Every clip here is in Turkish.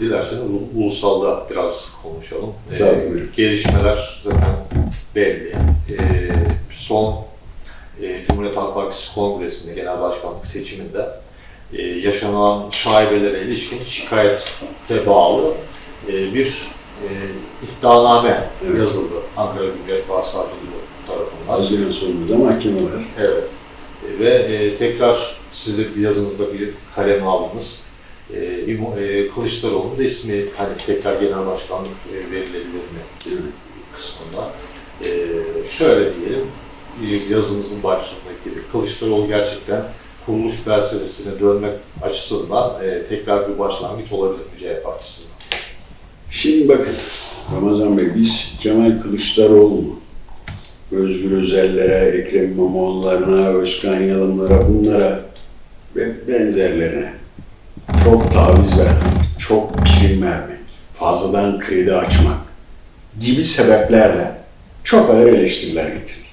dilerseniz ulu- ulusalda biraz konuşalım. E, Tabii, buyurun. gelişmeler zaten belli. E, son e, Cumhuriyet Halk Partisi Kongresi'nde, Genel Başkanlık seçiminde e, yaşanan şaibelere ilişkin şikayete bağlı e, bir e, iddianame Evet. yazıldı Ankara Cumhuriyet Başsavcılığı tarafından. Haziran sonunda mahkeme var. Evet. E, Ve e, tekrar siz de bir yazınızda bir kaleme aldınız. E, İmo- e, Kılıçdaroğlu'nun da ismi hani tekrar genel başkanlık e, verilebilir mi Evet. kısmında. E, şöyle diyelim, e, yazınızın başlığındaki gibi Kılıçdaroğlu gerçekten kuruluş felsefesine dönmek açısından e, tekrar bir başlangıç olabilir mi CHP açısından? Şimdi bakın Ramazan Bey biz Kemal Kılıçdaroğlu Özgür Özel'lere, Ekrem İmamoğlu'larına, Özkan Yalım'lara, bunlara ve benzerlerine çok taviz vermek, çok prim vermek, fazladan kredi açmak gibi sebeplerle çok ağır eleştiriler getirdik.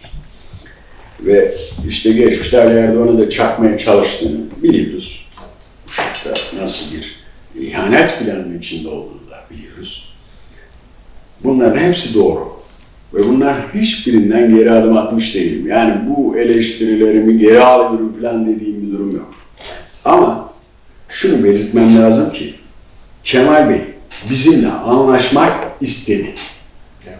Ve işte geçmişte Ali Erdoğan'ı da çakmaya çalıştığını biliyoruz. Nasıl bir ihanet planının içinde olduğunu da biliyoruz. Bunların hepsi doğru. Ve bunlar hiçbirinden geri adım atmış değilim. Yani bu eleştirilerimi geri alıyorum falan dediğim bir durum yok. Ama şunu belirtmem lazım ki Kemal Bey bizimle anlaşmak istedi. Evet.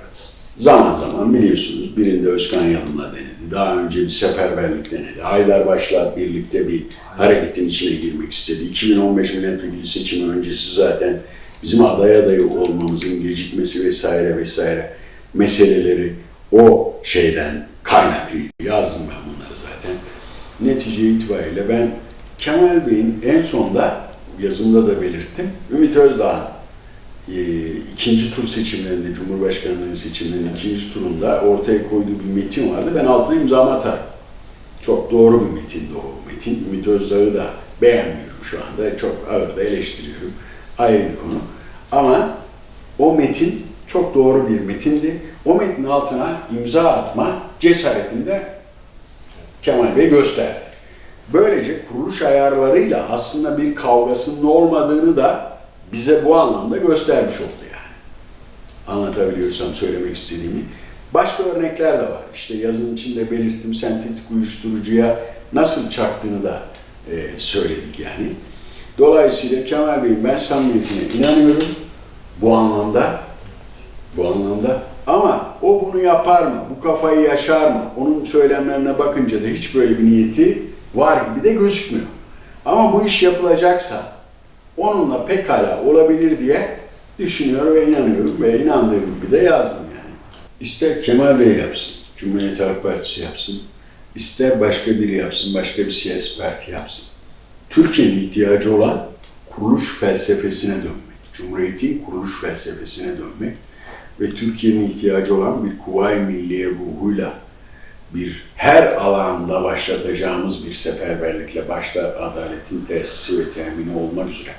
Zaman zaman biliyorsunuz birinde Özkan Yalın'la denedi. Daha önce bir seferberlik denedi. Haydar Baş'la birlikte bir hareketin içine girmek istedi. 2015 milletvekili seçimi öncesi zaten bizim aday adayı olmamızın gecikmesi vesaire vesaire meseleleri o şeyden kaynaklıydı. Yazdım ben bunları zaten. Netice itibariyle ben Kemal Bey'in en sonda yazımda da belirttim. Ümit Özdağ'ın e, ikinci tur seçimlerinde, Cumhurbaşkanlığı seçimlerinin ikinci turunda ortaya koyduğu bir metin vardı. Ben altına imzamı atarım. Çok doğru bir metindi o metin. Ümit Özdağ'ı da beğenmiyorum şu anda. Çok ağır da eleştiriyorum. Ayrı bir konu. Ama o metin çok doğru bir metindi. O metnin altına imza atma cesaretini de Kemal Bey gösterdi. Böylece kuruluş ayarlarıyla aslında bir kavgasının olmadığını da bize bu anlamda göstermiş oldu yani. Anlatabiliyorsam söylemek istediğimi. Başka örnekler de var. İşte yazın içinde belirttim sentetik uyuşturucuya nasıl çaktığını da e, söyledik yani. Dolayısıyla Kemal Bey'in ben samimiyetine inanıyorum bu anlamda. Bu anlamda. Ama o bunu yapar mı? Bu kafayı yaşar mı? Onun söylemlerine bakınca da hiç böyle bir niyeti var gibi de gözükmüyor. Ama bu iş yapılacaksa onunla pekala olabilir diye düşünüyor ve inanıyorum ve inandığım gibi de yazdım yani. İster Kemal Bey yapsın, Cumhuriyet Halk Partisi yapsın, ister başka biri yapsın, başka bir siyasi parti yapsın. Türkiye'nin ihtiyacı olan kuruluş felsefesine dönmek, Cumhuriyet'in kuruluş felsefesine dönmek ve Türkiye'nin ihtiyacı olan bir kuvayi milliye ruhuyla bir her alanda başlatacağımız bir seferberlikle başta adaletin tesisi ve temini olmak üzere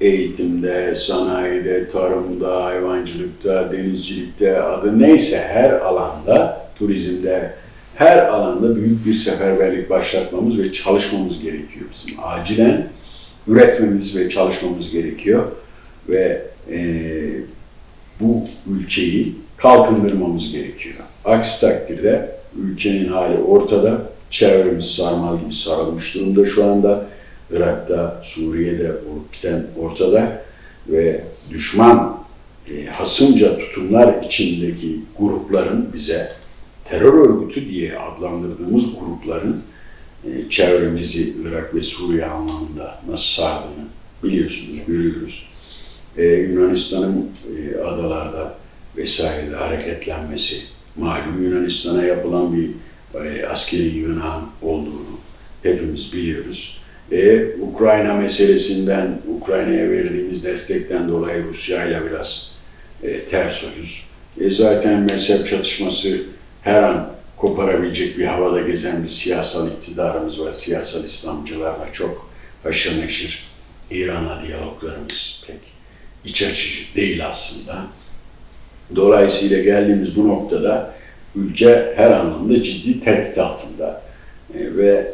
eğitimde, sanayide, tarımda, hayvancılıkta, denizcilikte adı neyse her alanda, turizmde her alanda büyük bir seferberlik başlatmamız ve çalışmamız gerekiyor bizim. Acilen üretmemiz ve çalışmamız gerekiyor ve eee bu ülkeyi kalkındırmamız gerekiyor. Aksi takdirde ülkenin hali ortada, çevremiz sarmal gibi sarılmış durumda şu anda. Irak'ta, Suriye'de olup biten ortada ve düşman e, hasımca tutumlar içindeki grupların bize terör örgütü diye adlandırdığımız grupların e, çevremizi Irak ve Suriye anlamında nasıl sardığını biliyorsunuz, görüyoruz e, Yunanistan'ın e, adalarda vesairede hareketlenmesi, malum Yunanistan'a yapılan bir e, askeri yığınağın olduğunu hepimiz biliyoruz. E, Ukrayna meselesinden, Ukrayna'ya verdiğimiz destekten dolayı Rusya ile biraz e, ters oyuz. E, zaten mezhep çatışması her an koparabilecek bir havada gezen bir siyasal iktidarımız var. Siyasal İslamcılarla çok haşır neşir. İran'la diyaloglarımız pek iç açıcı değil aslında. Dolayısıyla geldiğimiz bu noktada ülke her anlamda ciddi tehdit altında E, ve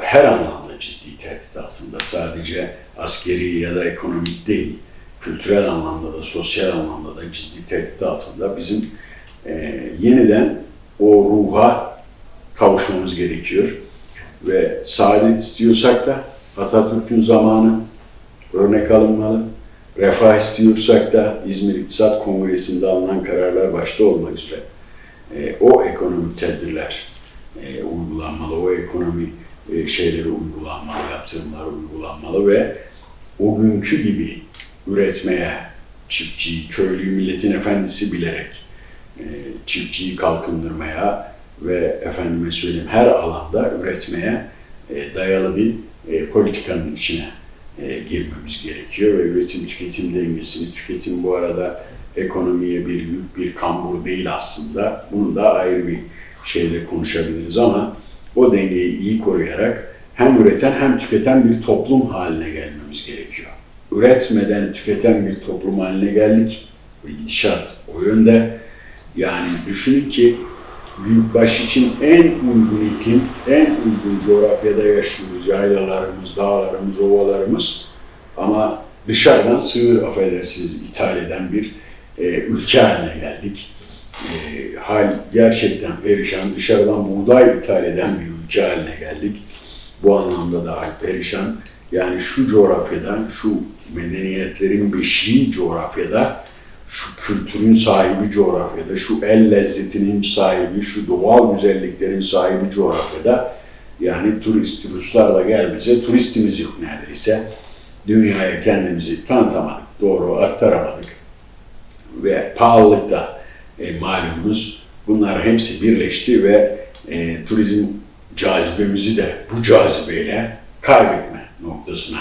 her anlamda ciddi tehdit altında. Sadece askeri ya da ekonomik değil, kültürel anlamda da, sosyal anlamda da ciddi tehdit altında bizim e, yeniden o ruha kavuşmamız gerekiyor. Ve saadet istiyorsak da Atatürk'ün zamanı örnek alınmalı. Refah istiyorsak da İzmir İktisat Kongresi'nde alınan kararlar başta olmak üzere e, o ekonomik tedbirler e, uygulanmalı, o ekonomi e, şeyleri uygulanmalı, yaptırımlar uygulanmalı ve o günkü gibi üretmeye, çiftçiyi, köylüyü milletin efendisi bilerek e, çiftçiyi kalkındırmaya ve efendime söyleyeyim her alanda üretmeye e, dayalı bir e, politikanın içine e, girmemiz gerekiyor ve üretim tüketim dengesini, tüketim bu arada ekonomiye bir yük, bir kambur değil aslında. Bunu da ayrı bir şeyle konuşabiliriz ama o dengeyi iyi koruyarak hem üreten hem tüketen bir toplum haline gelmemiz gerekiyor. Üretmeden tüketen bir toplum haline geldik gidişat o yönde. Yani düşünün ki büyükbaş için en uygun iklim, en uygun coğrafyada yaşıyoruz. Yaylalarımız, dağlarımız, ovalarımız. Ama dışarıdan sığır affedersiniz ithal eden bir e, ülke haline geldik. E, hal gerçekten perişan. Dışarıdan buğday ithal eden bir ülke haline geldik. Bu anlamda da hal perişan. Yani şu coğrafyada, şu medeniyetlerin beşiği coğrafyada şu kültürün sahibi coğrafyada, şu el lezzetinin sahibi, şu doğal güzelliklerin sahibi coğrafyada yani turist, Ruslar da gelmese turistimiz yok neredeyse. Dünyaya kendimizi tanıtamadık, doğru aktaramadık. Ve pahalılıkta e, malumunuz bunlar hepsi birleşti ve e, turizm cazibemizi de bu cazibeyle kaybetme noktasına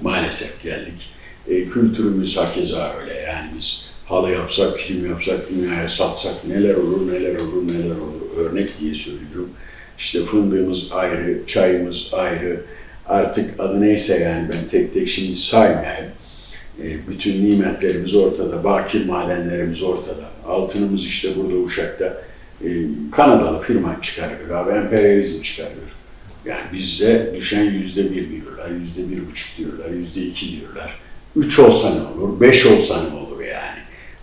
maalesef geldik. E, kültürümüz hakeza öyle yani biz halı yapsak, film yapsak, dünyaya satsak neler olur, neler olur, neler olur. Örnek diye söylüyorum. İşte fındığımız ayrı, çayımız ayrı. Artık adı neyse yani ben tek tek şimdi saymayayım. E, bütün nimetlerimiz ortada, bakir madenlerimiz ortada. Altınımız işte burada Uşak'ta e, Kanadalı firma çıkarıyor abi, emperyalizm çıkarıyor. Yani bizde düşen yüzde bir diyorlar, yüzde bir buçuk diyorlar, yüzde iki diyorlar. Üç olsa ne olur, beş olsa ne olur.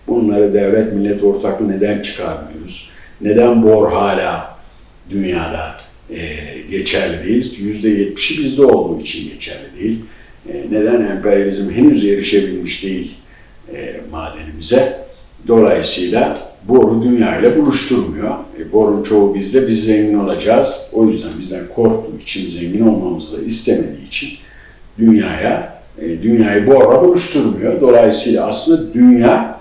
Bunları devlet millet ortaklığı neden çıkarmıyoruz? Neden bor hala dünyada e, geçerli değil? Yüzde yetmişi bizde olduğu için geçerli değil. E, neden emperyalizm henüz erişebilmiş değil e, madenimize? Dolayısıyla boru dünya ile buluşturmuyor. E, borun çoğu bizde, biz zengin olacağız. O yüzden bizden korktuğu için, zengin olmamızı da istemediği için dünyaya, e, dünyayı borla buluşturmuyor. Dolayısıyla aslında dünya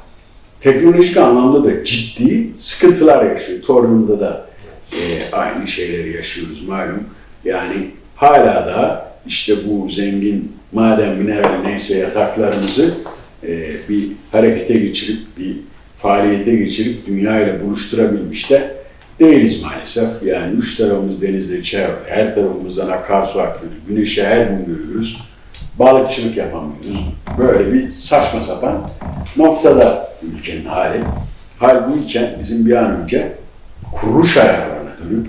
teknolojik anlamda da ciddi sıkıntılar yaşıyor. Toryum'da da e, aynı şeyleri yaşıyoruz malum. Yani hala da işte bu zengin maden, mineral neyse yataklarımızı e, bir harekete geçirip, bir faaliyete geçirip dünya ile buluşturabilmiş de değiliz maalesef. Yani üç tarafımız denizle çevre, her tarafımızdan akarsu akıyor. Güneşi her gün görüyoruz. Balıkçılık yapamıyoruz. Böyle bir saçma sapan noktada ülkenin hali. Hal bu iken bizim bir an önce kuruluş ayarlarına dönüp,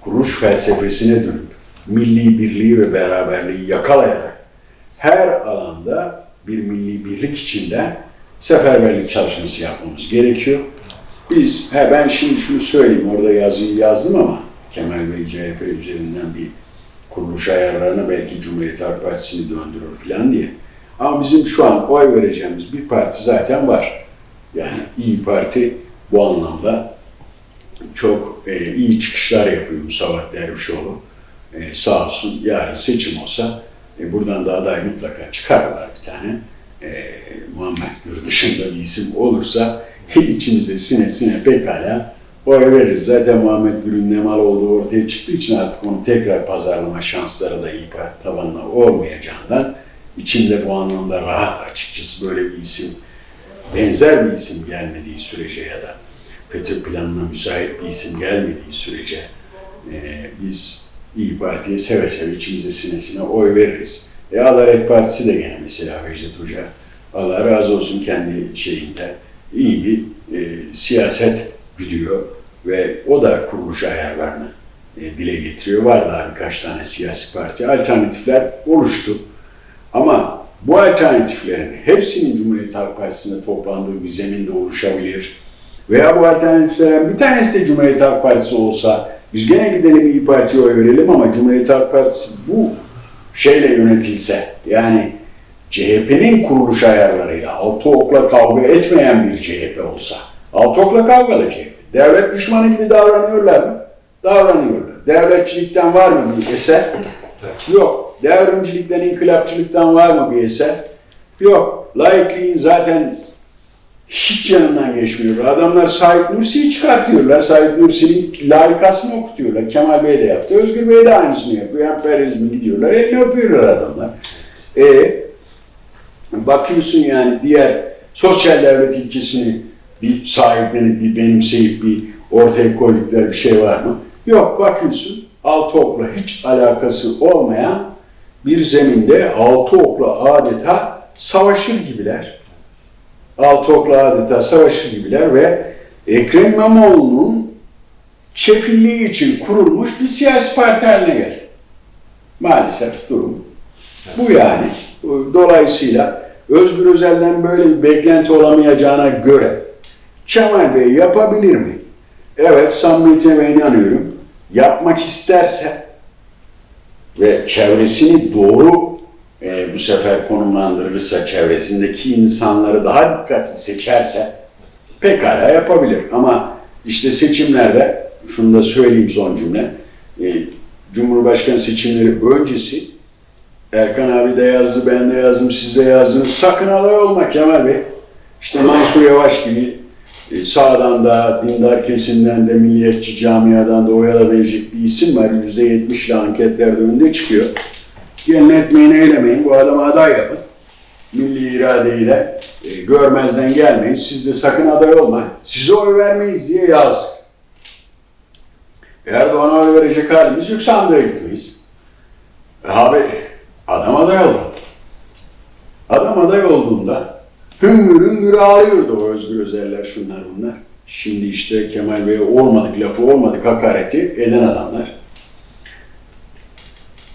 kuruluş felsefesine dönüp, milli birliği ve beraberliği yakalayarak her alanda bir milli birlik içinde seferberlik çalışması yapmamız gerekiyor. Biz, he ben şimdi şunu söyleyeyim, orada yazıyı yazdım ama Kemal Bey CHP üzerinden bir kuruluş ayarlarına belki Cumhuriyet Halk Partisi'ni döndürür falan diye. Ama bizim şu an oy vereceğimiz bir parti zaten var. Yani İyi Parti bu anlamda çok e, iyi çıkışlar yapıyor Musavat Dervişoğlu. E, sağ olsun yarın seçim olsa e, buradan da aday mutlaka çıkarırlar bir tane. E, Muhammed Gür dışında bir isim olursa içimize sine sine pekala oy veririz. Zaten Muhammed Gür'ün ne mal olduğu ortaya çıktığı için artık onu tekrar pazarlama şansları da iyi tabanına olmayacağından içimde bu anlamda rahat açıkçası böyle bir isim benzer bir isim gelmediği sürece ya da FETÖ planına müsait bir isim gelmediği sürece e, biz İyi Parti'ye seve seve içimize sinesine oy veririz. E Adalet Partisi de gene mesela Vecdet Hoca. Allah razı olsun kendi şeyinde iyi bir e, siyaset biliyor ve o da kuruluş ayarlarını e, dile getiriyor. Var daha birkaç tane siyasi parti. Alternatifler oluştu. Ama bu alternatiflerin hepsinin Cumhuriyet Halk Partisi'nde toplandığı bir zeminde oluşabilir. Veya bu alternatiflerden bir tanesi de Cumhuriyet Halk Partisi olsa biz gene gidelim İyi Parti'ye oy verelim ama Cumhuriyet Halk Partisi bu şeyle yönetilse yani CHP'nin kuruluş ayarlarıyla altı okla kavga etmeyen bir CHP olsa altı okla kavgalı CHP. Devlet düşmanı gibi davranıyorlar mı? Davranıyorlar. Devletçilikten var mı bir eser? Yok. Devrimcilikten, inkılapçılıktan var mı bir eser? Yok. Laikliğin zaten hiç yanından geçmiyor. Adamlar Said Nursi'yi çıkartıyorlar. Said Nursi'nin layıkasını okutuyorlar. Kemal Bey de yaptı. Özgür Bey de aynısını yapıyor. Emperyalizmi gidiyorlar. Elini öpüyorlar adamlar. E bakıyorsun yani diğer sosyal devlet ilkesini bir sahiplenip, bir benimseyip, bir ortaya koydukları bir şey var mı? Yok. Bakıyorsun altı okla hiç alakası olmayan bir zeminde altı okla adeta savaşır gibiler altı okla adeta savaşır gibiler ve Ekrem İmamoğlu'nun kefilliği için kurulmuş bir siyasi parti haline geldi. Maalesef durum bu yani. Dolayısıyla Özgür Özel'den böyle bir beklenti olamayacağına göre Kemal Bey yapabilir mi? Evet, samimiyetine inanıyorum. Yapmak isterse ve çevresini doğru e, bu sefer konumlandırılırsa, çevresindeki insanları daha dikkatli seçerse pekala yapabilir. Ama işte seçimlerde, şunu da söyleyeyim son cümle, e, Cumhurbaşkanı seçimleri öncesi Erkan abi de yazdı, ben de yazdım, siz de yazdınız. Sakın alay olma Kemal Bey. İşte Mansur Yavaş gibi sağdan da, dindar kesimden de, milliyetçi camiadan da oy alabilecek bir isim var. Yüzde yetmişle anketlerde önde çıkıyor. Gelin etmeyin, eylemeyin. Bu adama aday yapın. Milli iradeyle e, görmezden gelmeyin. Siz de sakın aday olmayın. Size oy vermeyiz diye yazdık. Erdoğan'a oy verecek halimiz yok. Sandığa gitmeyiz. E, abi adam aday oldu. Adam aday olduğunda hüngür hüngür ağlıyordu o Özgür Özeller şunlar bunlar. Şimdi işte Kemal Bey'e olmadık lafı olmadık hakareti eden adamlar.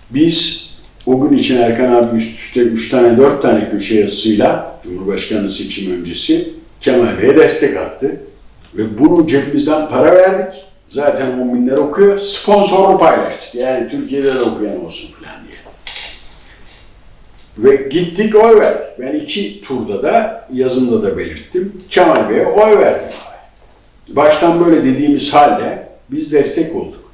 Biz o gün için Erkan abi üst üste üç tane dört tane köşe yazısıyla Cumhurbaşkanı seçim öncesi Kemal Bey'e destek attı. Ve bunu cebimizden para verdik. Zaten on binler okuyor. Sponsorlu paylaştık. Yani Türkiye'de de okuyan olsun falan diye. Ve gittik oy verdik. Ben iki turda da yazımda da belirttim. Kemal Bey'e oy verdim. Baştan böyle dediğimiz halde biz destek olduk.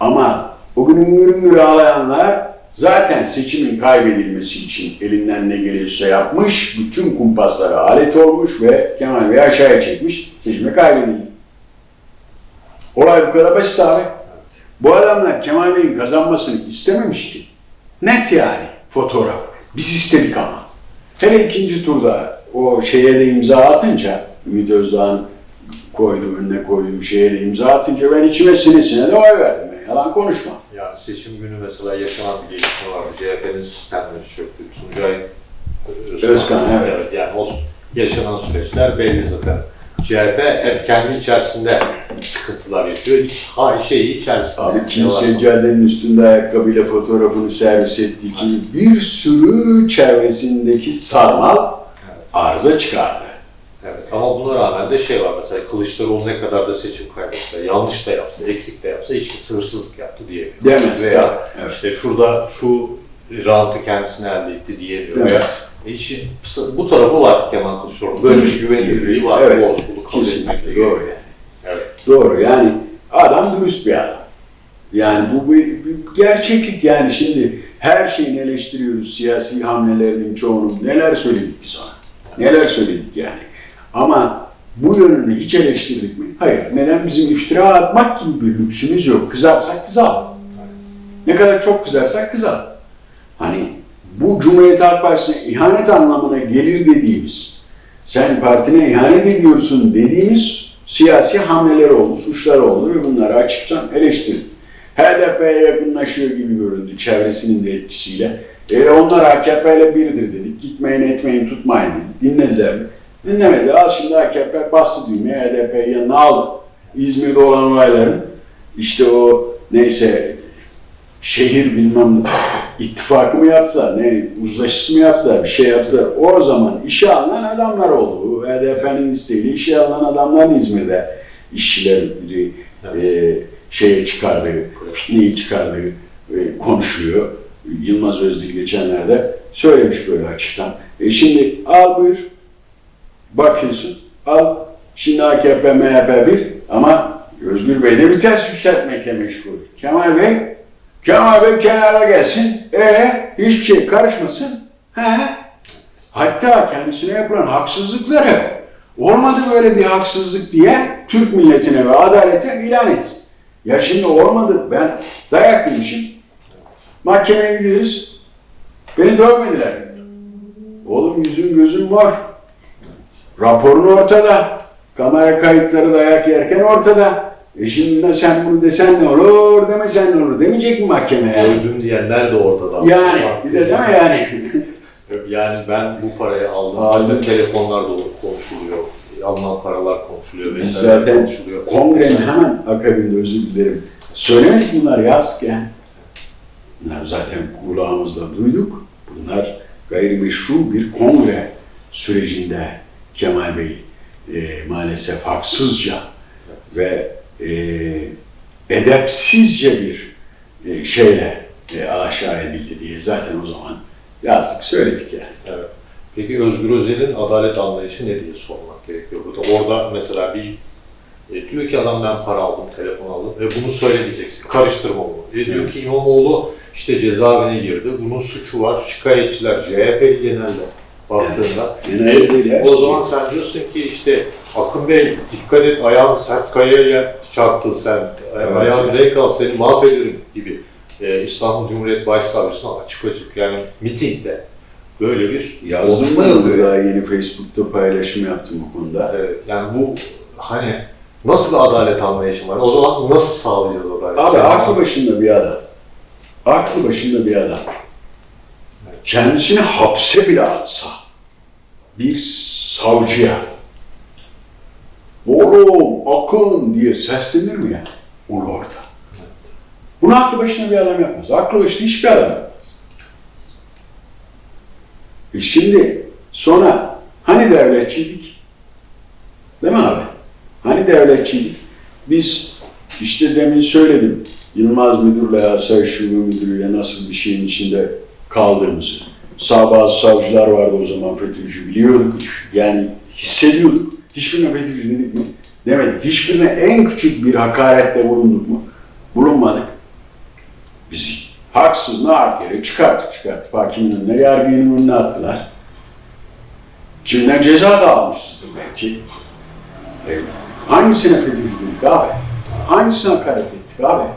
Ama o gün üngür ağlayanlar zaten seçimin kaybedilmesi için elinden ne geliyorsa yapmış, bütün kumpaslara alet olmuş ve Kemal Bey'i aşağıya çekmiş, seçimi kaybedildi. Olay bu kadar basit abi. Bu adamlar Kemal Bey'in kazanmasını istememiş ki. Net yani fotoğraf. Biz istedik ama. Hele ikinci turda o şeye de imza atınca, Ümit Özdağ'ın koyduğu, önüne koyduğu şeye de imza atınca ben içime sine sine de oy verdim. Yalan konuşma. Yani seçim günü mesela yaşanan bir gelişme vardı. CHP'nin sistemleri çöktü. Tuncay Özkan, evet. Yani o yaşanan süreçler belli zaten. CHP hep kendi içerisinde sıkıntılar yaşıyor. Hiç ha, şeyi içerisinde. Abi kimse caddenin üstünde ayakkabıyla fotoğrafını servis ettiği ki bir sürü çevresindeki sarmal arıza çıkardı. Evet ama buna rağmen de şey var mesela Kılıçdaroğlu ne kadar da seçim kaybetse, yanlış da yapsa, eksik de yapsa hiç hırsızlık yaptı diyemiyor. Demez. Veya evet. işte şurada şu rantı kendisine elde etti diyemiyor. Veya Demez. işin bu tarafı var Kemal Kılıçdaroğlu. Böyle bir güvenilirliği var. Evet, bunu kabul Kesinlikle etmek doğru yani. Doğru yani adam dürüst bir adam. Yani bu bir, bir gerçeklik yani şimdi her şeyini eleştiriyoruz siyasi hamlelerinin çoğunu. Neler söyledik biz ona? Neler söyledik yani? Ama bu yönünü hiç eleştirdik mi? Hayır. Neden? Bizim iftira atmak gibi bir lüksümüz yok. Kızarsak kızalım. Ne kadar çok kızarsak kızalım. Hani bu Cumhuriyet Halk Partisi'ne ihanet anlamına gelir dediğimiz, sen partine ihanet ediyorsun dediğimiz siyasi hamleler oldu, suçlar oldu ve bunları açıkça eleştirdik. HDP'ye yakınlaşıyor gibi göründü çevresinin de etkisiyle. E onlar AKP ile biridir dedik. Gitmeyin etmeyin tutmayın dedik. Dinlediler? Dinlemedi. Al şimdi AKP bastı düğmeye HDP'yi yanına aldı. İzmir'de olan olayların işte o neyse şehir bilmem ittifakı mı yaptılar, ne uzlaşısı mı yaptılar, bir şey yaptılar. O zaman işe alınan adamlar oldu. HDP'nin isteğiyle işe alınan adamların İzmir'de işçileri e, şeye çıkardığı, fitneyi çıkardığı e, konuşuluyor. Yılmaz Özdil geçenlerde söylemiş böyle açıktan. E şimdi al buyur, bakıyorsun, al. Şimdi AKP, MHP bir ama Özgür Bey de bir ters yükseltmekle meşgul. Kemal Bey, Kemal Bey kenara gelsin. E hiçbir şey karışmasın. He. Hatta kendisine yapılan haksızlıkları olmadı böyle bir haksızlık diye Türk milletine ve adalete ilan etsin. Ya şimdi olmadı ben dayak yemişim. Mahkemeye gidiyoruz. Beni dövmediler. Oğlum yüzün gözün var. Raporun ortada. Kamera kayıtları dayak yerken ortada. E şimdi sen bunu desen ne olur, demesen ne olur demeyecek mi mahkemeye? Öldüm diyenler de ortada. Yani, bir de değil mi yani? Yani ben bu parayı aldım. Aldım. Telefonlar da konuşuluyor. Alınan paralar konuşuluyor. Biz zaten konuşuluyor. kongrenin hemen akabinde özür dilerim. Söylemedik bunlar yazken. Bunlar zaten kulağımızla duyduk. Bunlar gayrimeşru bir kongre sürecinde Kemal Bey e, maalesef haksızca ve e, edepsizce bir e, şeyle e, aşağı edildi diye zaten o zaman yazdık söyledik yani. Evet. Peki Özgür Özel'in adalet anlayışı ne diye sormak gerekiyor burada. Orada mesela bir e, diyor ki adam ben para aldım, telefon aldım ve bunu söyleyeceksin. Karıştırma bunu. E, diyor Evet. ki İmamoğlu işte cezaevine girdi. Bunun suçu var. Şikayetçiler CHP genelde baktığında. Değil, o zaman sen diyorsun ki işte Akın Bey dikkat et ayağın sert kayaya çarptın sen. Evet. Ayağın denk al seni mahvederim gibi. E, İstanbul Cumhuriyet Başsavcısına açık açık yani mitingde böyle bir Yazdım yapıyor. daha yeni Facebook'ta paylaşım yaptım bu konuda. Evet, yani bu hani nasıl bir adalet anlayışı var? O zaman nasıl sağlayacağız adalet? Abi Sen- aklı başında bir adam. Aklı başında bir adam. Kendisini hapse bile atsa bir savcıya oğlum akın diye seslenir mi ya? Onu orada. Bunu aklı başında bir adam yapmaz. Aklı başında hiçbir adam yapmaz. E şimdi sonra hani devletçiydik? Değil mi abi? Hani devletçiydik? Biz işte demin söyledim. Yılmaz Müdür'le Asayiş Şube Müdürü'yle nasıl bir şeyin içinde kaldığımızı. Sağ bazı savcılar vardı o zaman FETÖ'cü biliyorduk. Yani hissediyorduk. Hiçbirine FETÖ'cü dedik mi? Demedik. Hiçbirine en küçük bir hakarette bulunduk mu? Bulunmadık. Biz haksız nar yere çıkarttık çıkarttık. Hakimin önüne, yargının önüne attılar. Kimden ceza da almışızdır belki. E, hangisine FETÖ'cü dedik abi? Hangisine hakaret ettik abi?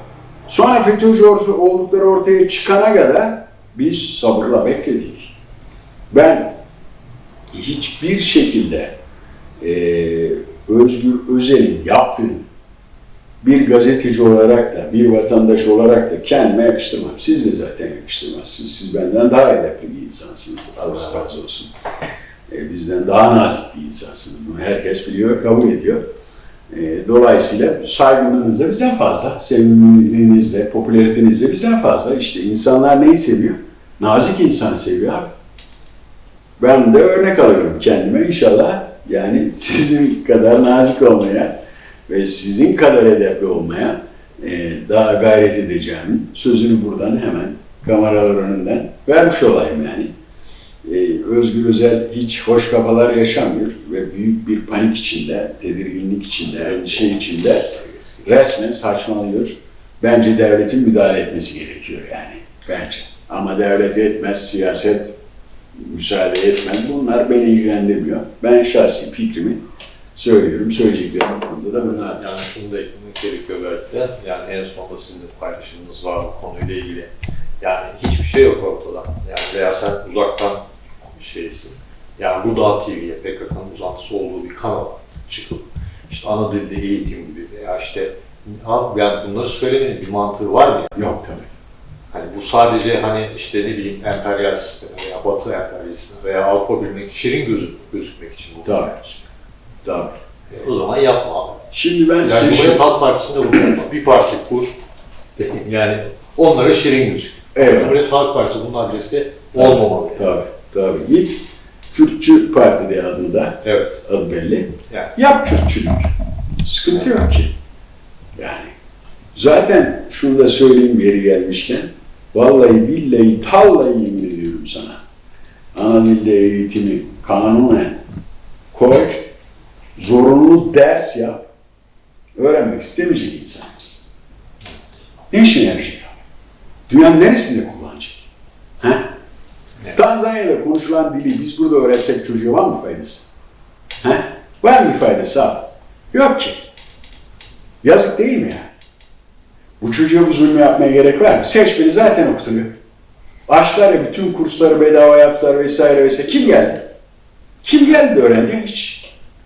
Sonra FETÖ'cü oldukları ortaya çıkana kadar biz sabırla bekledik. Ben hiçbir şekilde eee Özgür Özel'in yaptığını bir gazeteci olarak da, bir vatandaş olarak da kendime yakıştırmam. Siz de zaten yakıştırmazsınız. Siz benden daha edepli bir insansınız. Allah razı olsun. E, bizden daha nazik bir insansınız. Bunu herkes biliyor, kabul ediyor. E, dolayısıyla saygınlığınız da bizden fazla, sevimliliğiniz de, popülariteniz de bizden fazla. İşte insanlar neyi seviyor? Nazik insan seviyor abi. Ben de örnek alıyorum kendime inşallah. Yani sizin kadar nazik olmaya ve sizin kadar edepli olmaya e, daha gayret edeceğim. Sözünü buradan hemen kameralar önünden vermiş olayım yani. E, Özgür Özel hiç hoş kafalar yaşamıyor ve büyük bir panik içinde, tedirginlik içinde, endişe içinde resmen saçmalıyor. Bence devletin müdahale etmesi gerekiyor yani. Bence. Ama devlet etmez, siyaset müsaade etmez. Bunlar beni ilgilendirmiyor. Ben şahsi fikrimi söylüyorum. Söyleyeceklerim bu konuda da bunlar. Yani şunu da eklemek gerekiyor belki de. Yani en sonunda sizin de paylaşımınız var bu konuyla ilgili. Yani hiçbir şey yok ortada. Yani veya sen uzaktan bir şeysin. Yani Ruda TV'ye PKK'nın uzantısı olduğu bir kanal çıkıp işte ana dilde eğitim gibi veya işte yani bunları söylemenin bir mantığı var mı? Yok tabii. Hani bu sadece hani işte ne bileyim emperyal sisteme veya batı emperyalistine veya Avrupa bilmek, şirin gözük, gözükmek için bu. Tabii. Tabii. E, o zaman yapma abi. Şimdi ben Yani size Cumhuriyet Halk Partisi'nde bunu yapma. Bir parti kur. Yani onlara şirin gözük. Evet. Cumhuriyet Halk Partisi bunun adresi olmamalı. Tabii, tabii. Git Kürtçü Parti diye adını da, Evet. adı belli. Yani. Yap Kürtçülük. Sıkıntı yok ki. Yani. Zaten şunu da söyleyeyim yeri gelmişken, vallahi billahi tallahi yemin ediyorum sana. Ana dilde eğitimi kanunen koy, zorunlu ders yap, öğrenmek istemeyecek insanız. Ne işine yarayacak? Dünyanın neresinde kullanacak? He? Evet. Tanzanya'da konuşulan dili biz burada öğretsek çocuğa var mı faydası? He? Var mı faydası abi? Yok ki. Yazık değil mi ya? Bu çocuğa bu zulmü yapmaya gerek var mı? Seçmeni zaten okutuluyor. Açtılar ya bütün kursları bedava yaptılar vesaire vesaire. Kim geldi? Kim geldi öğrendi? Hiç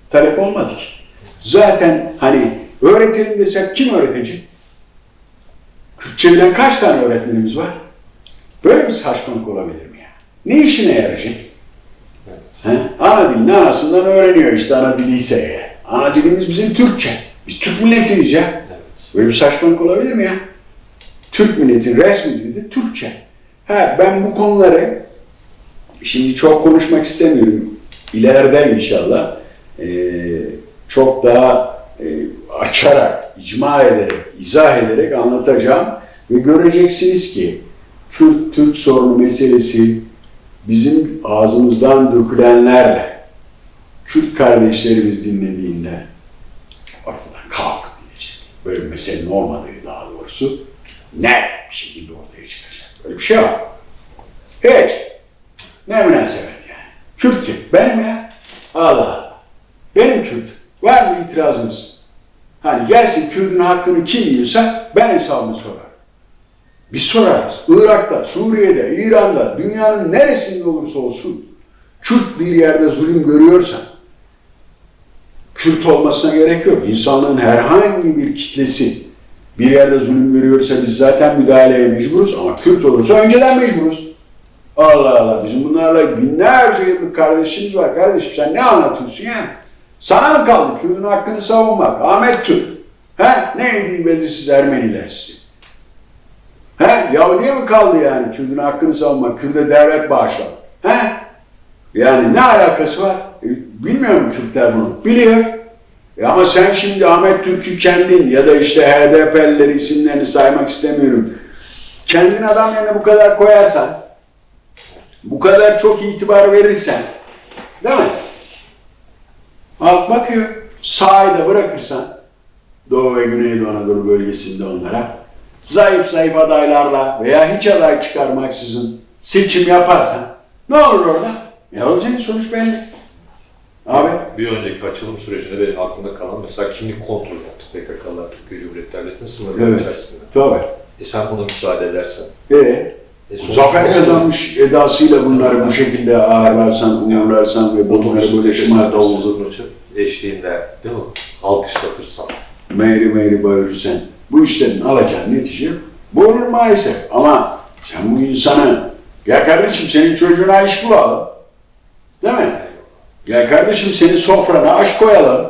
talep olmadı ki. Zaten hani öğretelim desek kim öğretecek? Kürtçe bilen kaç tane öğretmenimiz var? Böyle bir saçmalık olabilir mi ya? Ne işine yarayacak? He? Ana dilini anasından öğreniyor işte ana dili ise eğer. Ana dilimiz bizim Türkçe. Biz Türk milletiyiz ya. Böyle bir saçmalık olabilir mi ya? Türk milletin resmi dili Türkçe. Ha, ben bu konuları şimdi çok konuşmak istemiyorum. İleride inşallah eee, çok daha eee, açarak, icma ederek, izah ederek anlatacağım. Ve göreceksiniz ki Kürt-Türk sorunu meselesi bizim ağzımızdan dökülenlerle Kürt kardeşlerimiz dinlediğinde. Böyle bir meselenin olmadığı daha doğrusu bir şekilde ortaya çıkacak. Böyle bir şey var. Hiç. Ne münasebet yani. Kürt kim? Benim ya. Allah Allah. Benim Kürt. Var mı itirazınız? Hani gelsin Kürt'ün hakkını kim yiyorsa ben hesabını sorarım. Biz sorarız. Irak'ta, Suriye'de, İran'da, dünyanın neresinde olursa olsun Kürt bir yerde zulüm görüyorsa Kürt olmasına gerek yok. İnsanlığın herhangi bir kitlesi bir yerde zulüm görüyorsa biz zaten müdahaleye mecburuz ama Kürt olursa önceden mecburuz. Allah Allah bizim bunlarla binlerce yıllık kardeşimiz var. Kardeşim sen ne anlatıyorsun ya? Sana mı kaldı Kürt'ün hakkını savunmak? Ahmet Türk. He? Ne edeyim belirsiz Ermeniler sizi? He? Yahudiye mi kaldı yani Kürt'ün hakkını savunmak? Kürt'e devlet bağışlamak? He? Yani ne alakası var? Bilmiyor mu Kürtler bunu? Biliyor. E ama sen şimdi Ahmet Türk'ü kendin ya da işte HDP'lileri isimlerini saymak istemiyorum. Kendin adam yerine bu kadar koyarsan, bu kadar çok itibar verirsen, değil mi? Halk bakıyor. Sahide bırakırsan, Doğu ve Güneydoğu Anadolu bölgesinde onlara, zayıf zayıf adaylarla veya hiç aday çıkarmaksızın seçim yaparsan, ne olur orada? Ne olacak sonuç belli. Abi, Bir önceki açılım sürecinde benim aklımda kalan mesela kimlik kontrolü yaptı PKK'lar Türkiye Cumhuriyeti Devleti'nin sınırları Evet. içerisinde. tabii. E sen buna müsaade edersen. Ee, E zafer kazanmış edasıyla bunları bu şekilde ağırlarsan, uğurlarsan ve bunları böyle davul zurna eşliğinde değil mi? Alkışlatırsan. Meyri meyri bağırırsan. Bu işlerin alacağın netice bu olur maalesef. Ama sen bu insanı, ya kardeşim senin çocuğuna iş bulalım. Değil mi? Gel kardeşim senin sofrana aş koyalım.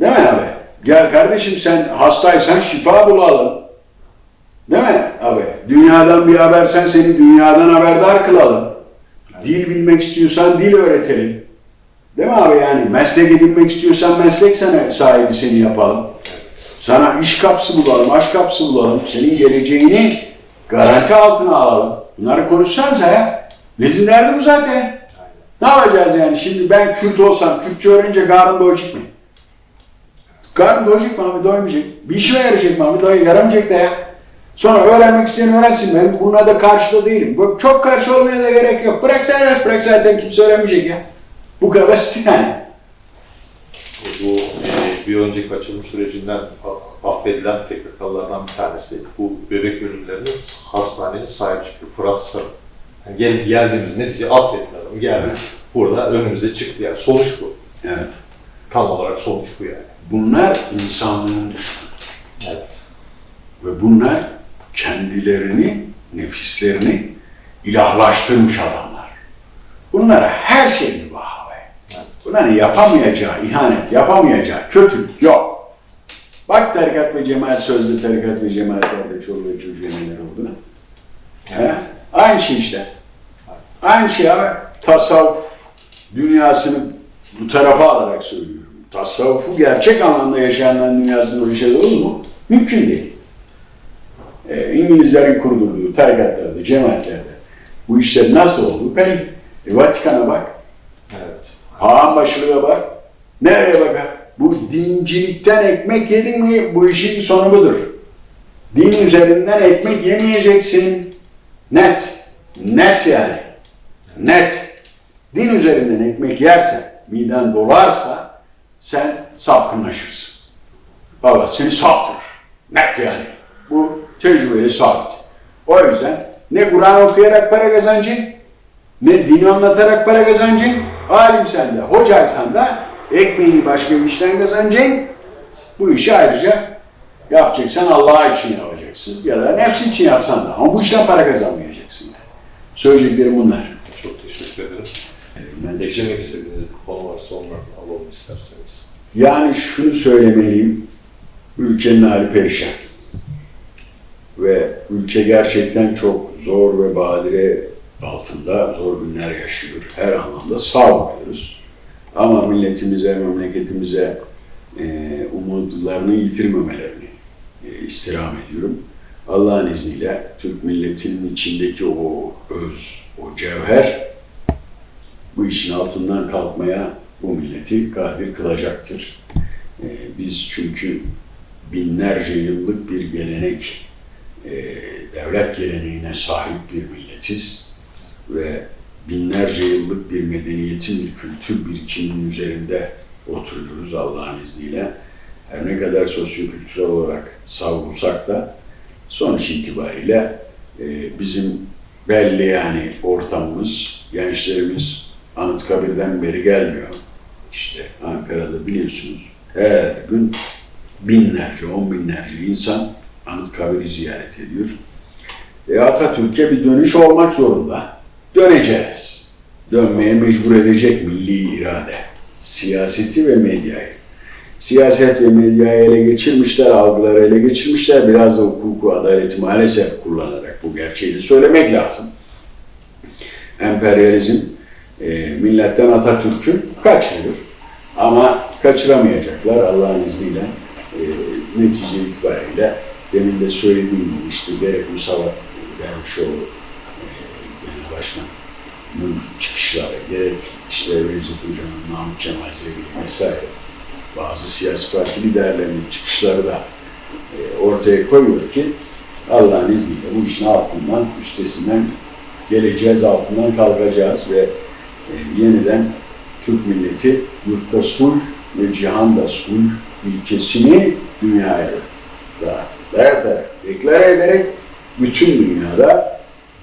Değil mi abi? Gel kardeşim sen hastaysan şifa bulalım. Değil mi abi? Dünyadan bir haber sen seni dünyadan haberdar kılalım. Dil bilmek istiyorsan dil öğretelim. Değil mi abi yani? Meslek edinmek istiyorsan meslek sana, sahibi seni yapalım. Sana iş kapısı bulalım, aşk kapısı bulalım. Senin geleceğini garanti altına alalım. Bunları konuşsanıza ya. Bizim derdi bu zaten. Ne yapacağız yani? Şimdi ben Kürt olsam, Kürtçe öğrenince karnım doyacak mı? Karnım doyacak mı abi? Doymayacak. Bir işime yarayacak mı abi? Doy, yaramayacak da ya. Sonra öğrenmek isteyen öğrensin. Ben buna da karşıda değilim. Bu- Çok karşı olmaya da gerek yok. Bırak serbest bırak zaten kimse öğrenmeyecek ya. Bu kadar basit yani. Bu e, bir önceki açılım sürecinden affedilen PKK'lardan bir tanesi bu bebek ölümlerinin hastanenin sahip çıkıyor. Fırat Sarı. Yani gel, geldiğimiz netice affettiler adamı. Geldi burada önümüze çıktı yani. Sonuç bu. Evet. Tam olarak sonuç bu yani. Bunlar insanlığın düşmanı. Evet. Ve bunlar kendilerini, nefislerini ilahlaştırmış adamlar. Bunlara her şey mübah. Evet. Bunların yapamayacağı ihanet, yapamayacağı kötülük yok. Bak tarikat ve cemaat sözde tarikat ve cemaatlerde çoluğu ve çocuğu neler olduğunu. Aynı şey işte. Aynı şey abi. Tasavvuf dünyasını bu tarafa alarak söylüyorum. Tasavvufu gerçek anlamda yaşayanların dünyasında öyle şey olur mu? Mümkün değil. Ee, İngilizlerin kurdurduğu tarikatlarda, cemaatlerde bu işler nasıl oldu? Ben e, Vatikan'a bak, Evet. Haan başlığa bak. Nereye bakar? Bu dincilikten ekmek yedin mi bu işin sonu budur. Din üzerinden ekmek yemeyeceksin. Net. Net yani. Net. Din üzerinden ekmek yersen, miden dolarsa sen sapkınlaşırsın. Baba seni saptırır. Net yani. Bu tecrübeli sabit. O yüzden ne Kur'an okuyarak para kazancın, ne dini anlatarak para kazancın, alimsen de, hocaysan da ekmeğini başka bir işten kazanacaksın. Bu işi ayrıca yapacaksan Allah için yapacaksın ya da nefsin için yapsan da ama bu işten para kazanmayacaksın. Yani. Söyleyeceklerim bunlar. Çok teşekkür ederim. Ben de Eklemek istediğiniz bir konu varsa ondan alalım isterseniz. Yani şunu söylemeliyim, ülkenin hali perişan. Ve ülke gerçekten çok zor ve badire altında zor günler yaşıyor. Her anlamda sağlamıyoruz. Ama milletimize, memleketimize e, umutlarını yitirmemelerini e, istirham ediyorum. Allah'ın izniyle Türk milletinin içindeki o öz, o cevher bu işin altından kalkmaya bu milleti kadir kılacaktır. Ee, biz çünkü binlerce yıllık bir gelenek, e, devlet geleneğine sahip bir milletiz ve binlerce yıllık bir medeniyetin, bir kültür birikiminin üzerinde oturuyoruz Allah'ın izniyle. Her ne kadar sosyokültürel olarak savrulsak da sonuç itibariyle e, bizim belli yani ortamımız, gençlerimiz Anıtkabir'den beri gelmiyor. İşte Ankara'da biliyorsunuz her gün binlerce, on binlerce insan Anıtkabir'i ziyaret ediyor. E Atatürk'e bir dönüş olmak zorunda. Döneceğiz. Dönmeye mecbur edecek milli irade. Siyaseti ve medyayı. Siyaset ve medyayı ele geçirmişler, algıları ele geçirmişler. Biraz da hukuku, adaleti maalesef kullanarak bu gerçeği de söylemek lazım. Emperyalizm e, milletten Atatürk'ü kaçırır. Ama kaçıramayacaklar Allah'ın izniyle. E, netice itibariyle demin de söylediğim gibi işte gerek Musavat Dervişoğlu e, Genel Başkan'ın çıkışları, gerek işte Recep Hoca'nın, Namık Kemal Zevli vesaire bazı siyasi parti liderlerinin çıkışları da e, ortaya koyuyor ki Allah'ın izniyle bu işin altından, üstesinden geleceğiz, altından kalkacağız ve e, yeniden Türk milleti yurtta sulh ve cihanda sulh ilkesini dünyaya da dayatarak, deklare ederek bütün dünyada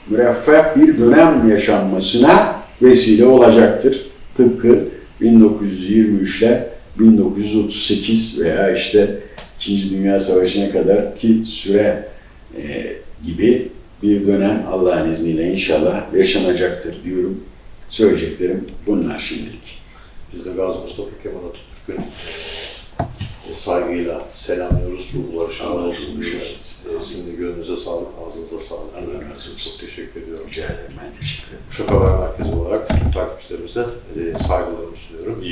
müreffeh bir dönem yaşanmasına vesile olacaktır. Tıpkı 1923 ile 1938 veya işte İkinci Dünya Savaşı'na kadar ki süre e, gibi bir dönem Allah'ın izniyle inşallah yaşanacaktır diyorum. Söyleyeceklerim bunlar şimdilik. Biz de Gazi Mustafa Kemal Atatürk'ün e, saygıyla selamlıyoruz. Ruhları Allah olsun diyoruz. E, Sizin de gönlünüze sağlık, ağzınıza sağlık. Allah razı olsun. Çok teşekkür ediyorum. Rica ederim. Ben teşekkür ederim. Uşak Haber Merkezi olarak takipçilerimize e, saygılarımı